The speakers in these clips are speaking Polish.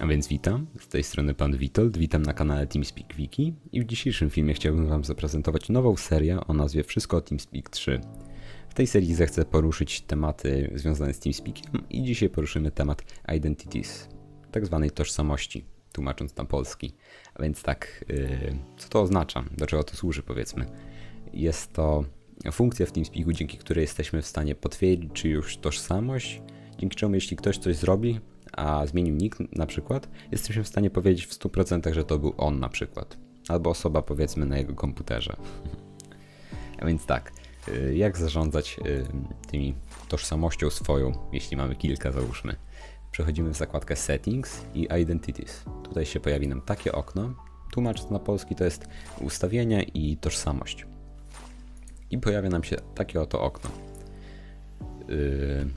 A więc witam, z tej strony pan Witold, witam na kanale TeamSpeak Wiki i w dzisiejszym filmie chciałbym wam zaprezentować nową serię o nazwie Wszystko o TeamSpeak 3. W tej serii zechcę poruszyć tematy związane z TeamSpeakiem i dzisiaj poruszymy temat identities, tak zwanej tożsamości, tłumacząc na polski. A więc tak, yy, co to oznacza, do czego to służy powiedzmy. Jest to funkcja w TeamSpeaku, dzięki której jesteśmy w stanie potwierdzić czyjąś tożsamość, dzięki czemu jeśli ktoś coś zrobi, a zmienił nick na przykład, jesteśmy w stanie powiedzieć w 100%, że to był on na przykład. Albo osoba powiedzmy na jego komputerze. A więc tak, y, jak zarządzać y, tymi tożsamością swoją, jeśli mamy kilka załóżmy. Przechodzimy w zakładkę Settings i Identities. Tutaj się pojawi nam takie okno. Tłumacząc na polski to jest ustawienia i tożsamość. I pojawia nam się takie oto okno. Yy,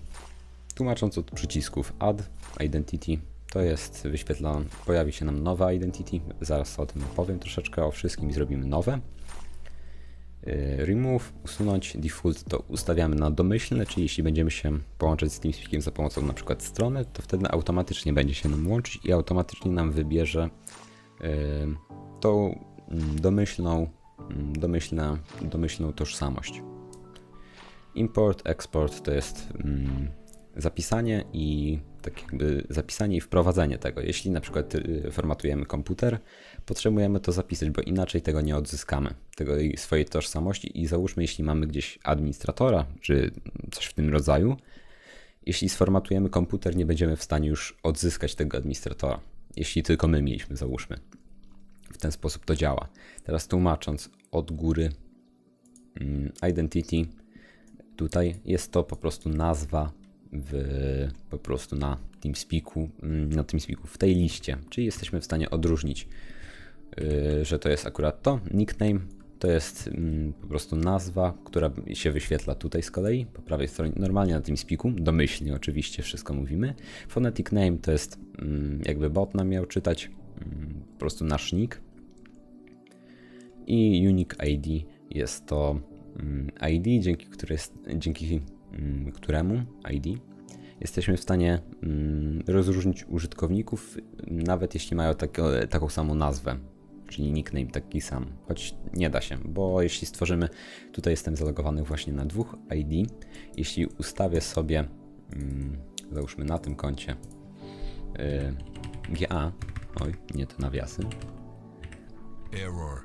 tłumacząc od przycisków Add, Identity, to jest wyświetlone, pojawi się nam nowa Identity, zaraz o tym powiem troszeczkę, o wszystkim i zrobimy nowe. Yy, Remove, usunąć, default to ustawiamy na domyślne, czyli jeśli będziemy się połączyć z TeamSpeakiem za pomocą na przykład strony, to wtedy automatycznie będzie się nam łączyć i automatycznie nam wybierze yy, tą mm, domyślną, mm, domyślna, domyślną tożsamość. Import, export to jest mm, zapisanie i tak jakby zapisanie i wprowadzenie tego. Jeśli na przykład y, formatujemy komputer, potrzebujemy to zapisać, bo inaczej tego nie odzyskamy, tego swojej tożsamości i załóżmy, jeśli mamy gdzieś administratora, czy coś w tym rodzaju, jeśli sformatujemy komputer, nie będziemy w stanie już odzyskać tego administratora, jeśli tylko my mieliśmy, załóżmy. W ten sposób to działa. Teraz tłumacząc od góry mm, identity, tutaj jest to po prostu nazwa w, po prostu na TeamSpeaku, mm, na TeamSpeaku w tej liście, czyli jesteśmy w stanie odróżnić, yy, że to jest akurat to. Nickname to jest mm, po prostu nazwa, która się wyświetla tutaj z kolei, po prawej stronie, normalnie na TeamSpeaku, domyślnie oczywiście wszystko mówimy. Phonetic name to jest mm, jakby bot nam miał czytać, po prostu nasz nick. I unique ID jest to ID, dzięki, który jest, dzięki któremu ID jesteśmy w stanie mm, rozróżnić użytkowników, nawet jeśli mają takie, taką samą nazwę, czyli nickname taki sam, choć nie da się, bo jeśli stworzymy, tutaj jestem zalogowany właśnie na dwóch ID, jeśli ustawię sobie, mm, załóżmy na tym koncie y, GA, oj, nie te nawiasy, Error.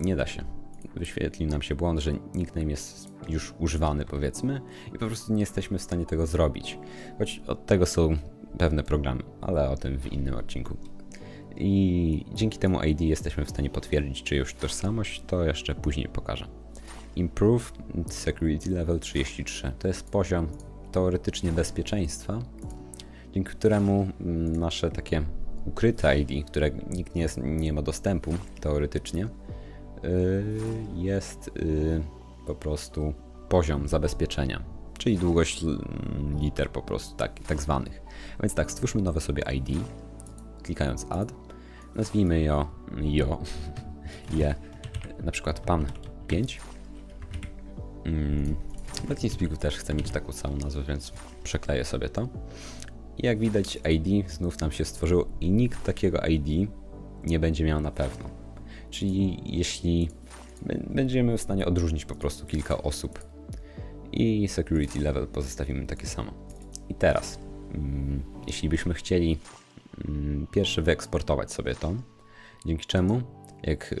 nie da się. Wyświetlił nam się błąd, że nickname jest już używany, powiedzmy, i po prostu nie jesteśmy w stanie tego zrobić. Choć od tego są pewne programy, ale o tym w innym odcinku. I dzięki temu ID jesteśmy w stanie potwierdzić czyjąś tożsamość, to jeszcze później pokażę. Improve Security Level 33 to jest poziom teoretycznie bezpieczeństwa, dzięki któremu mm, nasze takie ukryte ID, które nikt nie, jest, nie ma dostępu teoretycznie, jest y, po prostu poziom zabezpieczenia, czyli długość l- liter po prostu, tak, tak zwanych. A więc tak, stwórzmy nowe sobie ID, klikając add, nazwijmy jo, jo, je, na przykład pan 5. Mm, w TeamSpeaku też chcę mieć taką samą nazwę, więc przekleję sobie to. I jak widać ID znów nam się stworzyło i nikt takiego ID nie będzie miał na pewno. Czyli jeśli będziemy w stanie odróżnić po prostu kilka osób i security level pozostawimy takie samo. I teraz, mm, jeśli byśmy chcieli mm, pierwszy wyeksportować sobie to, dzięki czemu jak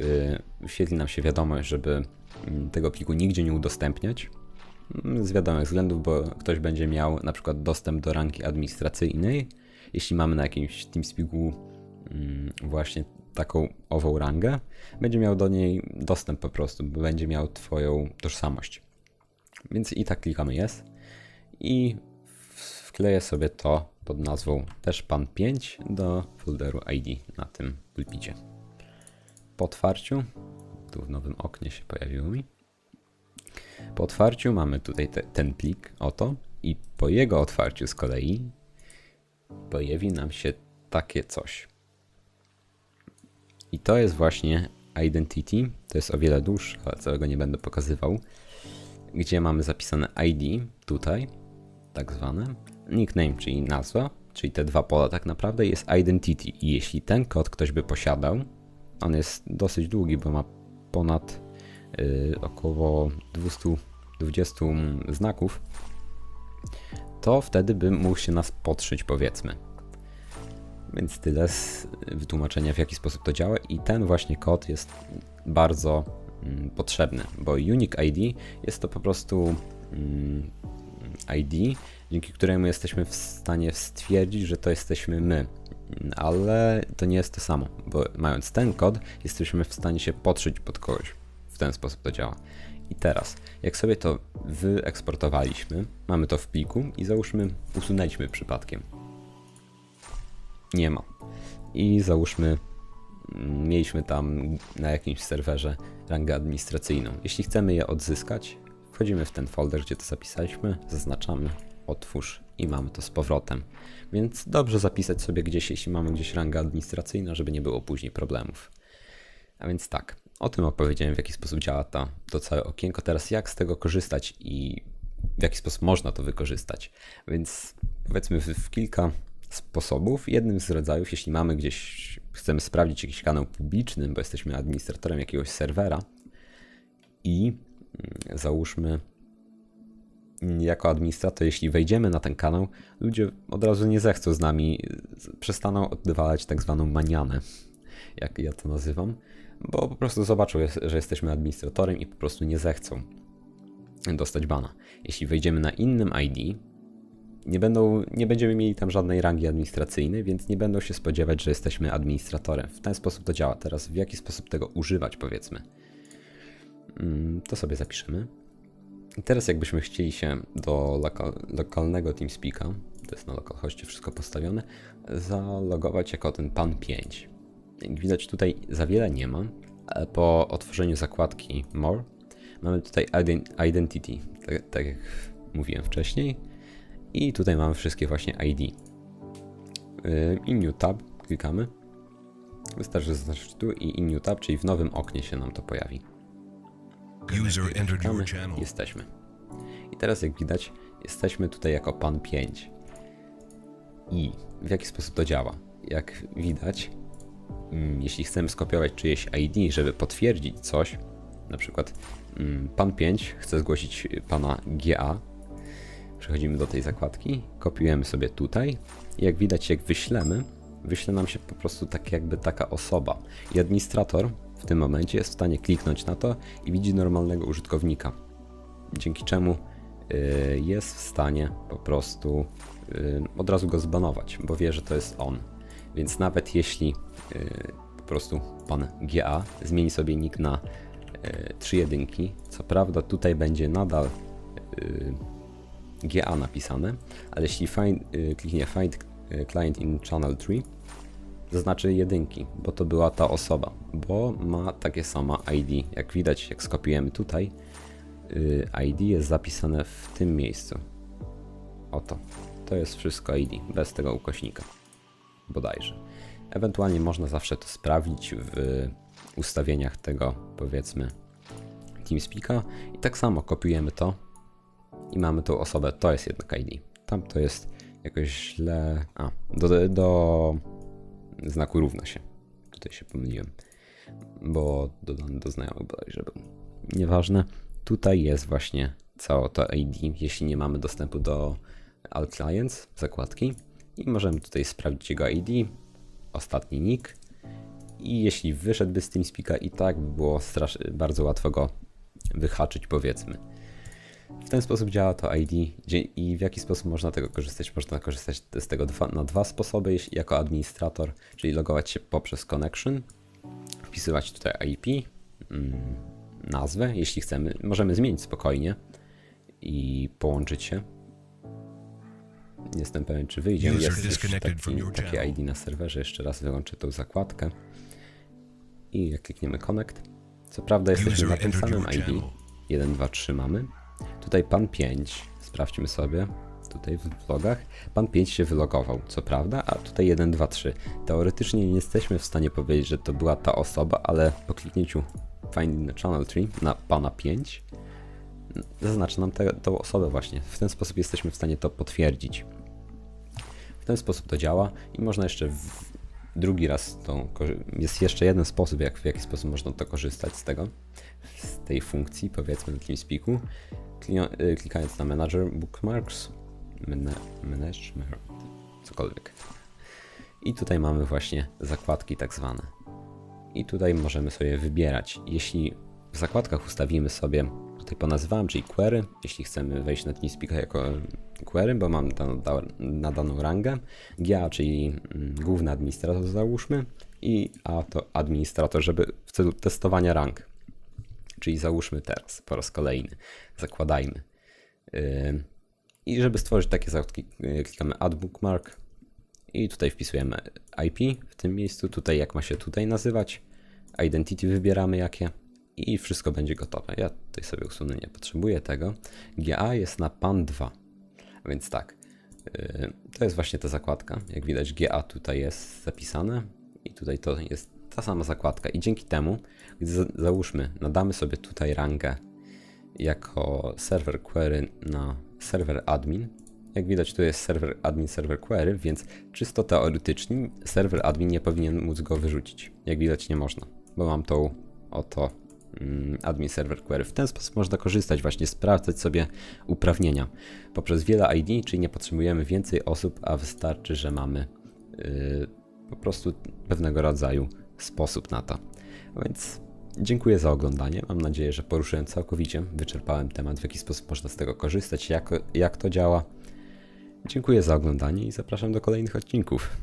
wyświetli nam się wiadomość, żeby mm, tego pliku nigdzie nie udostępniać, z wiadomych względów, bo ktoś będzie miał na przykład dostęp do ranki administracyjnej, jeśli mamy na jakimś TeamSpeaku właśnie taką ową rangę, będzie miał do niej dostęp po prostu, będzie miał Twoją tożsamość. Więc i tak klikamy Yes i wkleję sobie to pod nazwą też pan 5 do folderu ID na tym pulpicie. Po otwarciu, tu w nowym oknie się pojawiło mi, po otwarciu mamy tutaj te, ten plik, oto, i po jego otwarciu z kolei pojawi nam się takie coś. I to jest właśnie Identity, to jest o wiele dłuższe, ale całego nie będę pokazywał, gdzie mamy zapisane ID tutaj, tak zwane, nickname, czyli nazwa, czyli te dwa pola tak naprawdę, jest identity. I jeśli ten kod ktoś by posiadał, on jest dosyć długi, bo ma ponad y, około 220 znaków, to wtedy by mógł się nas podszyć, powiedzmy. Więc tyle z wytłumaczenia, w jaki sposób to działa, i ten właśnie kod jest bardzo mm, potrzebny, bo Unique ID jest to po prostu mm, ID, dzięki któremu jesteśmy w stanie stwierdzić, że to jesteśmy my. Ale to nie jest to samo, bo mając ten kod, jesteśmy w stanie się podszyć pod kogoś. W ten sposób to działa. I teraz, jak sobie to wyeksportowaliśmy, mamy to w pliku i załóżmy, usunęliśmy przypadkiem. Nie ma. I załóżmy, mm, mieliśmy tam na jakimś serwerze rangę administracyjną. Jeśli chcemy je odzyskać, wchodzimy w ten folder, gdzie to zapisaliśmy, zaznaczamy, otwórz i mamy to z powrotem. Więc dobrze zapisać sobie gdzieś, jeśli mamy gdzieś rangę administracyjną, żeby nie było później problemów. A więc tak, o tym opowiedziałem, w jaki sposób działa to całe okienko. Teraz jak z tego korzystać i w jaki sposób można to wykorzystać. Więc powiedzmy w, w kilka sposobów. Jednym z rodzajów, jeśli mamy gdzieś, chcemy sprawdzić jakiś kanał publiczny, bo jesteśmy administratorem jakiegoś serwera i mm, załóżmy jako administrator, jeśli wejdziemy na ten kanał, ludzie od razu nie zechcą z nami, przestaną odwalać tak zwaną manianę, jak ja to nazywam, bo po prostu zobaczą, że jesteśmy administratorem i po prostu nie zechcą dostać bana. Jeśli wejdziemy na innym ID, nie, będą, nie będziemy mieli tam żadnej rangi administracyjnej, więc nie będą się spodziewać, że jesteśmy administratorem. W ten sposób to działa. Teraz w jaki sposób tego używać, powiedzmy. Mm, To sobie zapiszemy. I teraz jakbyśmy chcieli się do lokal, lokalnego TeamSpeaka, to jest na localhoście wszystko postawione, zalogować jako ten pan 5. Jak widać tutaj za wiele nie ma, ale po otworzeniu zakładki More mamy tutaj ident- Identity, tak, tak jak mówiłem wcześniej. I tutaj mamy wszystkie właśnie ID. Yy, I New Tab klikamy. Wystarczy zaznaczyć tu i in New Tab, czyli w nowym oknie się nam to pojawi. User entered your Klikamy, channel. jesteśmy. I teraz jak widać, jesteśmy tutaj jako pan 5. I w jaki sposób to działa? Jak widać, mm, jeśli chcemy skopiować czyjeś ID, żeby potwierdzić coś, na przykład mm, pan 5 chce zgłosić pana GA, przechodzimy do tej zakładki, kopiujemy sobie tutaj i jak widać, jak wyślemy, wyśle nam się po prostu tak jakby taka osoba. I administrator w tym momencie jest w stanie kliknąć na to i widzi normalnego użytkownika. Dzięki czemu y, jest w stanie po prostu y, od razu go zbanować, bo wie, że to jest on. Więc nawet jeśli y, po prostu pan GA zmieni sobie nick na trzy jedynki, co prawda tutaj będzie nadal GA napisane, ale jeśli find, y, kliknie Find y, Client in Channel Tree, zaznaczy jedynki, bo to była ta osoba, bo ma takie samo ID. Jak widać, jak skopiujemy tutaj, y, ID jest zapisane w tym miejscu. Oto. To jest wszystko ID, bez tego ukośnika. Bodajże. Ewentualnie można zawsze to sprawdzić w ustawieniach tego, powiedzmy, TeamSpeaka i tak samo kopiujemy to i mamy tą osobę, to jest jednak ID. Tam to jest jakoś źle. A, do, do znaku równa się. Tutaj się pomyliłem, bo dodany do znajomych bodajże był. Nieważne. Tutaj jest właśnie całe to ID, jeśli nie mamy dostępu do All Clients, zakładki. I możemy tutaj sprawdzić jego ID, ostatni nick. I jeśli wyszedłby z TeamSpeaka i tak by było strasz- bardzo łatwo go wyhaczyć, powiedzmy. W ten sposób działa to ID i w jaki sposób można tego korzystać? Można korzystać z tego dwa, na dwa sposoby, jeśli jako administrator, czyli logować się poprzez connection, wpisywać tutaj IP, mm, nazwę, jeśli chcemy, możemy zmienić spokojnie i połączyć się. Nie Jestem pewien, czy wyjdzie. Jest taki, takie. ID na serwerze. Jeszcze raz wyłączę tą zakładkę. I jak klikniemy connect, co prawda jesteśmy na tym samym ID. channel. 1, 2, 3 mamy. Tutaj pan 5, sprawdźmy sobie, tutaj w logach, pan 5 się wylogował, co prawda, a tutaj 1, 2, 3. Teoretycznie nie jesteśmy w stanie powiedzieć, że to była ta osoba, ale po kliknięciu Find in the Channel Tree na pana 5 zaznacza nam tę osobę właśnie. W ten sposób jesteśmy w stanie to potwierdzić. W ten sposób to działa i można jeszcze drugi raz to. Jest jeszcze jeden sposób, jak, w jaki sposób można to korzystać z tego, z tej funkcji, powiedzmy na TeamSpeaku. Y, Klikając na Manager Bookmarks, Management, cokolwiek. I tutaj mamy właśnie zakładki tak zwane. I tutaj możemy sobie wybierać. Jeśli w zakładkach ustawimy sobie, tutaj ponazywałem, czyli query, jeśli chcemy wejść na TeamSpeaka jako query, bo mam daną, da, nadaną rangę, GA, czyli mm, główny administrator załóżmy i A to administrator, żeby w celu testowania rank. Czyli załóżmy teraz po raz kolejny, zakładajmy. Yy, I żeby stworzyć takie zakładki, yy, klikamy Add Bookmark i tutaj wpisujemy IP w tym miejscu, tutaj jak ma się tutaj nazywać, identity wybieramy jakie i wszystko będzie gotowe. Ja tutaj sobie usunę, nie potrzebuję tego. GA jest na PAN 2, a więc tak, yy, to jest właśnie ta zakładka. Jak widać GA tutaj jest zapisane i tutaj to jest ta sama zakładka i dzięki temu, gdy za- załóżmy, nadamy sobie tutaj rangę jako server query na serwer admin. Jak widać, tu jest serwer admin, server query, więc czysto teoretycznie serwer admin nie powinien móc go wyrzucić. Jak widać, nie można, bo mam tą oto mm, admin server query. W ten sposób można korzystać, właśnie sprawdzać sobie uprawnienia poprzez wiele ID, czyli nie potrzebujemy więcej osób, a wystarczy, że mamy yy, po prostu pewnego rodzaju sposób na to. A Więc dziękuję za oglądanie. Mam nadzieję, że poruszyłem całkowicie, wyczerpałem temat, w jaki sposób można z tego korzystać, jak, jak to działa. Dziękuję za oglądanie i zapraszam do kolejnych odcinków.